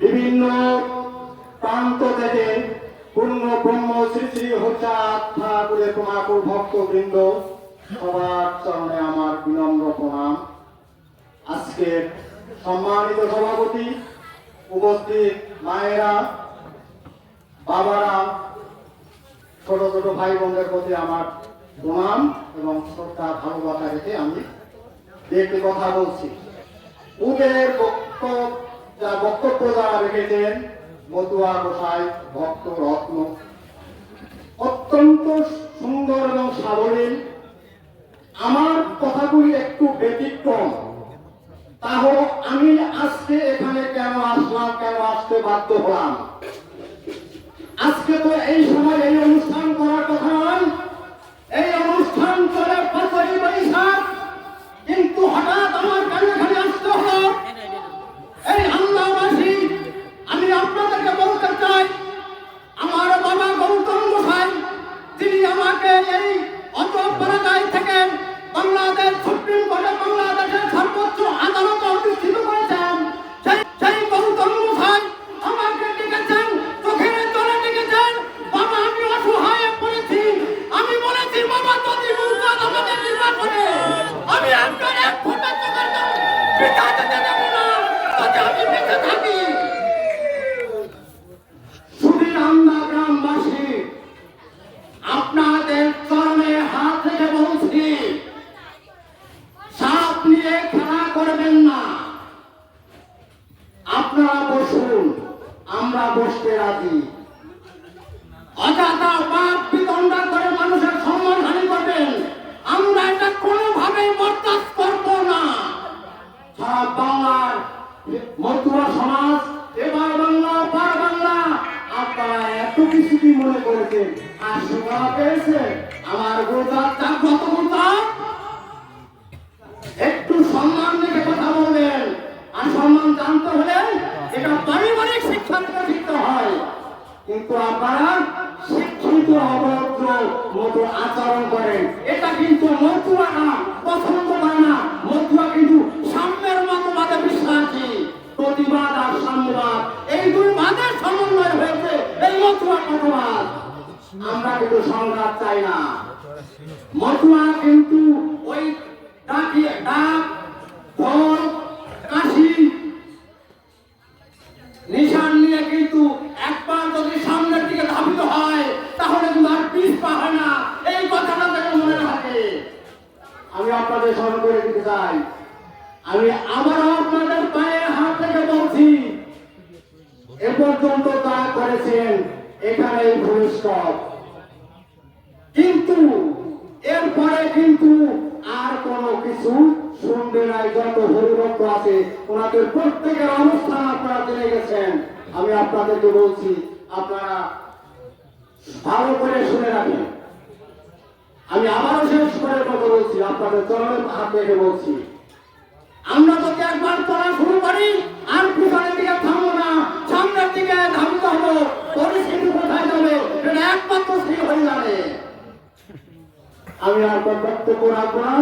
বিভিন্ন প্রান্ত থেকে পূর্ণ ব্রহ্ম শ্রী শ্রী হঠাৎ ঠাকুরের ভক্তবৃন্দ সবার চরণে আমার বিনম্র প্রণাম। আজকে সম্মানিত সভাপতি, উপস্থিত মায়েরা, বাবারা, ছোট ছোট ভাই বোনদের প্রতি আমার প্রণাম এবং শ্রদ্ধা, ভালোবাসা রেখে আমি একটি কথা বলছি। উদের বক্তব্য যা বক্তব্য যারা রেখেছেন, মতুয়া গোসাই ভক্ত রত্ন, অত্যন্ত সুন্দর এবং সাবলীল। আমার কথাগুলি একটু ব্যতিক্রম। তা হলো আমি আজকে এখানে কেন আসলাম, কেন আসতে বাধ্য হলাম? আজকে তো এই সময় এই অনুষ্ঠান করার কথা নয়। আপনারা বসুন আমরা বসতে রাজি। অযথা বাপ মনে করেছেন আর পেয়েছে আমার জাগ্রত গোটা একটু সম্মান রেখে কথা বলবেন। আর সম্মান জানতে হলে এটা পারিবারিক শিক্ষা থেকে হয়। কিন্তু আপনারা শিক্ষিত, অভদ্র মতো আচরণ করেন। এটা কিন্তু মতুয়া না আমরা কিন্তু সংঘাত চাই না। মতুয়া কিন্তু ওই কাশি নিশান নিয়ে কিন্তু একবার যদি সামনের দিকে ধাবিত হয়, তাহলে কিন্তু আর পিস পা হয় না। এই কথাটা থেকে মনে রাখে আমি আপনাদের স্মরণ করে দিতে চাই। আমি আবারও আপনাদের পায়ে হাত থেকে বলছি, এ পর্যন্ত যা করেছেন। এখানেই ভবিষ্যৎ কিন্তু এরপরে কিন্তু আর কোনো কিছু শুনবে নাই যত হরিভক্ত আছে, ওনাদের প্রত্যেকের অবস্থান আপনারা জেনে গেছেন। আমি আপনাদেরকে বলছি, আপনারা ভালো করে শুনে রাখেন। আমি আবারও শেষ করে কথা বলছি, আপনাদের চরণে হাত রেখে বলছি। আমরা যদি একবার পড়া শুরু করি, আর পিছনের দিকে থামবো না সামনের দিকে ধাবিত হব পরিস্থিতি কোথায় যাবে এটা একমাত্র স্থির হয়ে যাবে আমি আর বক্তব্য রাখব না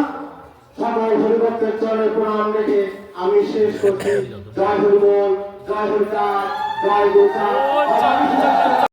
সকল হরিভক্তের চরণে প্রণাম রেখে আমি শেষ করছি। জয় হরিবল, জয় হরিচাঁদ, জয় গোচা